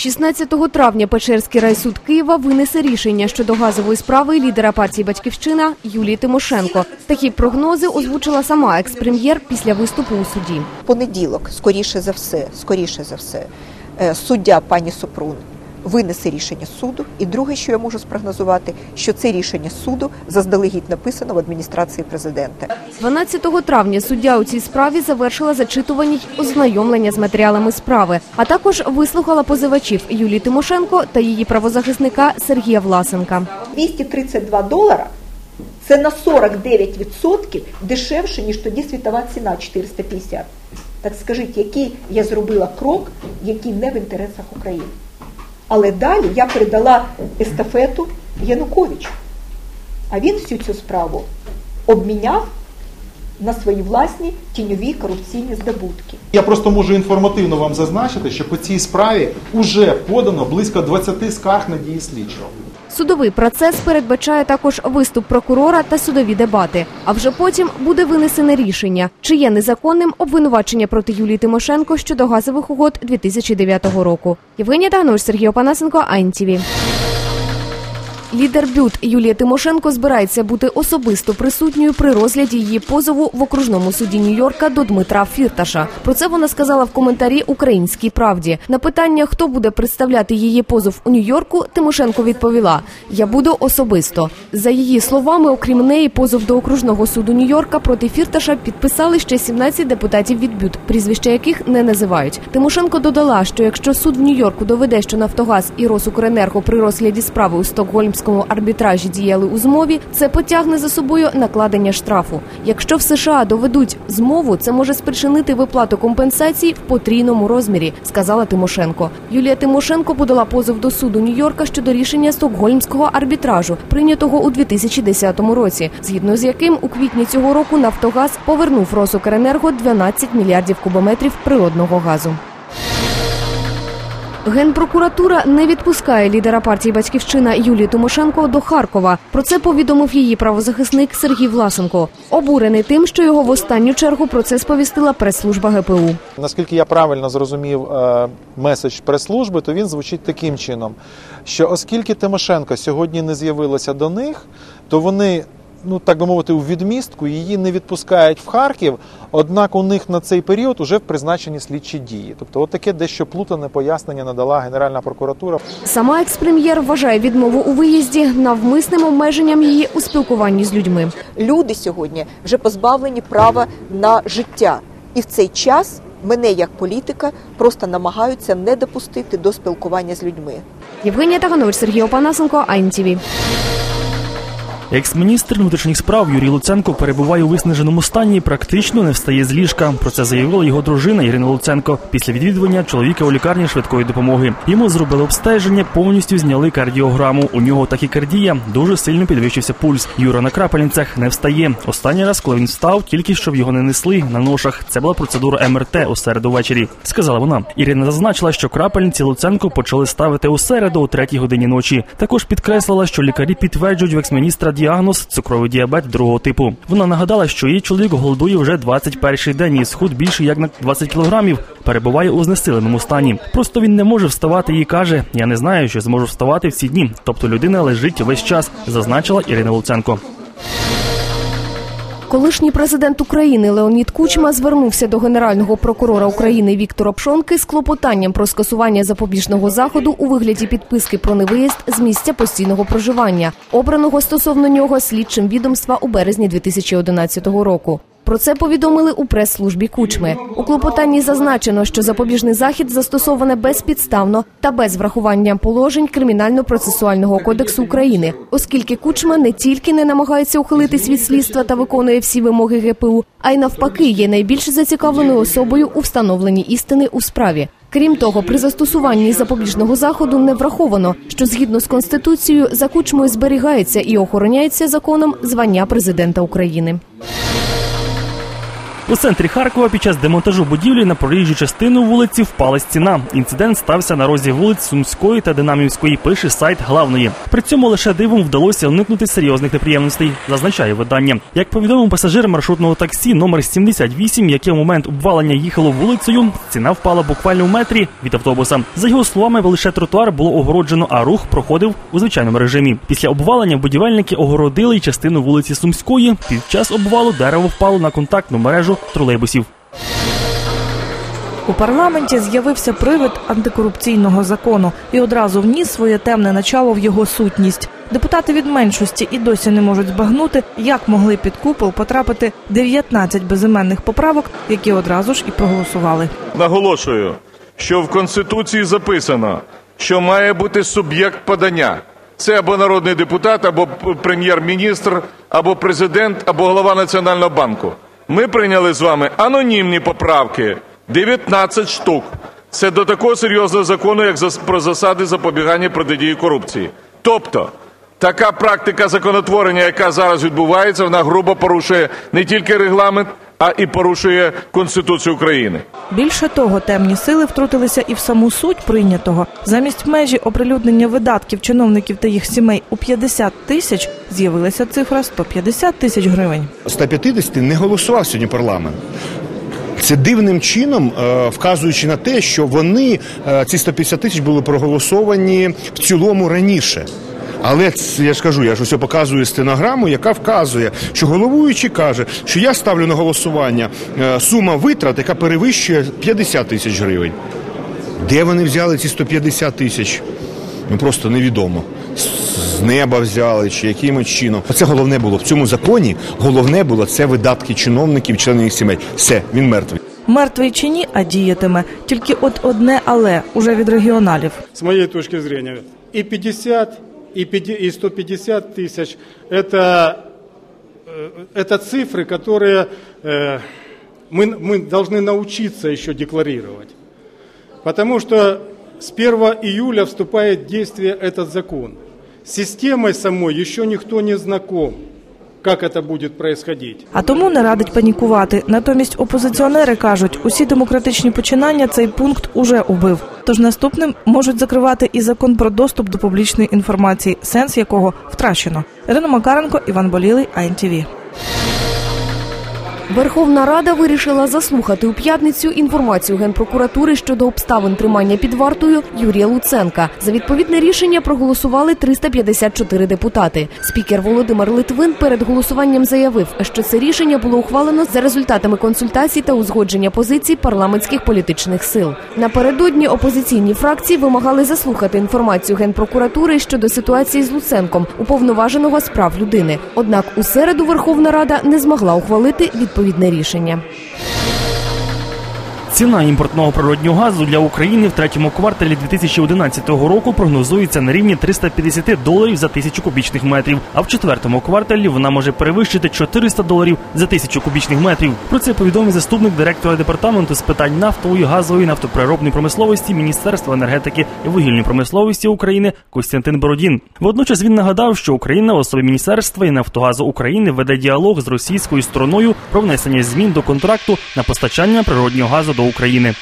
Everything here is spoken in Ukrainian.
16 травня Печерський райсуд Києва винесе рішення щодо газової справи лідера партії Батьківщина Юлії Тимошенко. Такі прогнози озвучила сама екс-прем'єр після виступу у суді. понеділок, скоріше за все, скоріше за все, е, суддя пані Супрун винесе рішення суду. І друге, що я можу спрогнозувати, що це рішення суду заздалегідь написано в адміністрації президента. 12 травня суддя у цій справі завершила зачитування й ознайомлення з матеріалами справи, а також вислухала позивачів Юлії Тимошенко та її правозахисника Сергія Власенка. 232 долара це на 49% дешевше, ніж тоді світова ціна 450. Так скажіть, який я зробила крок, який не в інтересах України. Але далі я передала естафету Януковичу. А він всю цю справу обміняв на свої власні тіньові корупційні здобутки. Я просто можу інформативно вам зазначити, що по цій справі вже подано близько 20 скарг на дії слідчого. Судовий процес передбачає також виступ прокурора та судові дебати. А вже потім буде винесене рішення, чи є незаконним обвинувачення проти Юлії Тимошенко щодо газових угод 2009 року. Євгенія Таганович, Сергій Опанасенко, АНТВ. Лідер БЮТ Юлія Тимошенко збирається бути особисто присутньою при розгляді її позову в окружному суді Нью-Йорка до Дмитра Фірташа. Про це вона сказала в коментарі Українській правді. На питання, хто буде представляти її позов у Нью-Йорку, Тимошенко відповіла: Я буду особисто. За її словами, окрім неї, позов до окружного суду Нью-Йорка проти Фірташа підписали ще 17 депутатів від БЮТ, прізвища яких не називають. Тимошенко додала, що якщо суд в Нью-Йорку доведе, що Нафтогаз і Росукренерго при розгляді справи у Стокгольмському арбітражі діяли у змові, це потягне за собою накладення штрафу. Якщо в США доведуть змову, це може спричинити виплату компенсацій в потрійному розмірі, сказала Тимошенко. Юлія Тимошенко подала позов до суду Нью-Йорка щодо рішення Стокгольмського арбітражу, прийнятого у 2010 році, згідно з яким у квітні цього року Нафтогаз повернув Росукренерго 12 мільярдів кубометрів природного газу. Генпрокуратура не відпускає лідера партії Батьківщина Юлію Тимошенко до Харкова. Про це повідомив її правозахисник Сергій Власенко. Обурений тим, що його в останню чергу про це сповістила прес-служба ГПУ. Наскільки я правильно зрозумів е, меседж прес-служби, то він звучить таким чином: що оскільки Тимошенко сьогодні не з'явилася до них, то вони. Ну, так би мовити, у відмістку її не відпускають в Харків, однак у них на цей період вже призначені слідчі дії. Тобто, от таке дещо плутане пояснення надала Генеральна прокуратура. Сама екс-прем'єр вважає відмову у виїзді навмисним обмеженням її у спілкуванні з людьми. Люди сьогодні вже позбавлені права на життя. І в цей час мене як політика просто намагаються не допустити до спілкування з людьми. Євгенія Таганович, Сергій Опанасенко, АНТВ. Екс-міністр внутрішніх справ Юрій Луценко перебуває у виснаженому стані і практично не встає з ліжка. Про це заявила його дружина Ірина Луценко після відвідування чоловіка у лікарні швидкої допомоги. Йому зробили обстеження, повністю зняли кардіограму. У нього тахікардія, дуже сильно підвищився пульс. Юра на крапельницях не встає. Останній раз, коли він встав, тільки щоб його не несли на ношах. Це була процедура МРТ у середу ввечері. Сказала вона. Ірина зазначила, що крапельниці Луценко почали ставити у середу о третій годині ночі. Також підкреслила, що лікарі підтверджують в екс-міністра діагноз цукровий діабет другого типу. Вона нагадала, що її чоловік голодує вже 21 день і схуд більше як на 20 кілограмів. Перебуває у знесиленому стані. Просто він не може вставати і каже: Я не знаю, що зможу вставати в ці дні. Тобто людина лежить весь час, зазначила Ірина Луценко. Колишній президент України Леонід Кучма звернувся до генерального прокурора України Віктора Пшонки з клопотанням про скасування запобіжного заходу у вигляді підписки про невиїзд з місця постійного проживання, обраного стосовно нього слідчим відомства у березні 2011 року. Про це повідомили у прес-службі Кучми. У клопотанні зазначено, що запобіжний захід застосоване безпідставно та без врахування положень кримінально-процесуального кодексу України, оскільки Кучма не тільки не намагається ухилитись від слідства та виконує всі вимоги ГПУ, а й навпаки є найбільш зацікавленою особою у встановленні істини у справі. Крім того, при застосуванні запобіжного заходу не враховано, що згідно з конституцією за кучмою зберігається і охороняється законом звання президента України. У центрі Харкова під час демонтажу будівлі на проїжджу частину вулиці впала стіна. Інцидент стався на розі вулиць Сумської та Динамівської. Пише сайт главної. При цьому лише дивом вдалося уникнути серйозних неприємностей, зазначає видання. Як повідомив пасажир маршрутного таксі номер 78, яке в момент обвалення їхало вулицею, ціна впала буквально в метрі від автобуса. За його словами, лише тротуар було огороджено, а рух проходив у звичайному режимі. Після обвалення будівельники огородили частину вулиці Сумської. Під час обвалу дерево впало на контактну мережу тролейбусів. У парламенті з'явився привид антикорупційного закону і одразу вніс своє темне начало в його сутність. Депутати від меншості і досі не можуть збагнути, як могли під купол потрапити 19 безіменних поправок, які одразу ж і проголосували. Наголошую, що в Конституції записано, що має бути суб'єкт подання. Це або народний депутат, або прем'єр-міністр, або президент, або голова Національного банку. Ми прийняли з вами анонімні поправки 19 штук. Це до такого серйозного закону, як про засади запобігання протидії корупції. Тобто, така практика законотворення, яка зараз відбувається, вона грубо порушує не тільки регламент, а і порушує Конституцію України. Більше того, темні сили втрутилися і в саму суть прийнятого. Замість межі оприлюднення видатків чиновників та їх сімей у 50 тисяч з'явилася цифра 150 тисяч гривень. 150 не голосував сьогодні парламент. Це дивним чином, е, вказуючи на те, що вони е, ці 150 тисяч були проголосовані в цілому раніше. Але це, я ж кажу, я ж усе показую стенограму, яка вказує, що головуючий каже, що я ставлю на голосування е, сума витрат, яка перевищує 50 тисяч гривень. Де вони взяли ці 150 тисяч? Ну просто невідомо. З- З неба взяли чи якимось чином. Оце головне було в цьому законі. Головне було це видатки чиновників, членів їх сімей. Все, він мертвий. Мертвий чи ні, а діятиме. Тільки от одне але уже від регіоналів. с моей точки зрения, и 50, и, 50, и 150 тысяч – это, э, это цифры, которые э, мы, мы должны научиться еще декларировать. Потому что с 1 июля вступает в действие этот закон. С системой самой еще никто не знаком, как це буде происходить. А тому не радить панікувати. Натомість опозиціонери кажуть, усі демократичні починання цей пункт уже убив. Тож наступним можуть закривати і закон про доступ до публічної інформації, сенс якого втрачено. Ірина Макаренко, Іван Болілий, АНТВ. Верховна Рада вирішила заслухати у п'ятницю інформацію Генпрокуратури щодо обставин тримання під вартою Юрія Луценка. За відповідне рішення проголосували 354 депутати. Спікер Володимир Литвин перед голосуванням заявив, що це рішення було ухвалено за результатами консультацій та узгодження позицій парламентських політичних сил. Напередодні опозиційні фракції вимагали заслухати інформацію Генпрокуратури щодо ситуації з Луценком, уповноваженого з прав людини. Однак у середу Верховна Рада не змогла ухвалити відповідне рішення. Ціна імпортного природнього газу для України в третьому кварталі 2011 року прогнозується на рівні 350 доларів за тисячу кубічних метрів. А в четвертому кварталі вона може перевищити 400 доларів за тисячу кубічних метрів. Про це повідомив заступник директора департаменту з питань нафтової, газової, нафтоприробної промисловості Міністерства енергетики і вугільної промисловості України Костянтин Бородін. Водночас він нагадав, що Україна в особі міністерства і Нафтогазу України веде діалог з російською стороною про внесення змін до контракту на постачання природнього газу до України.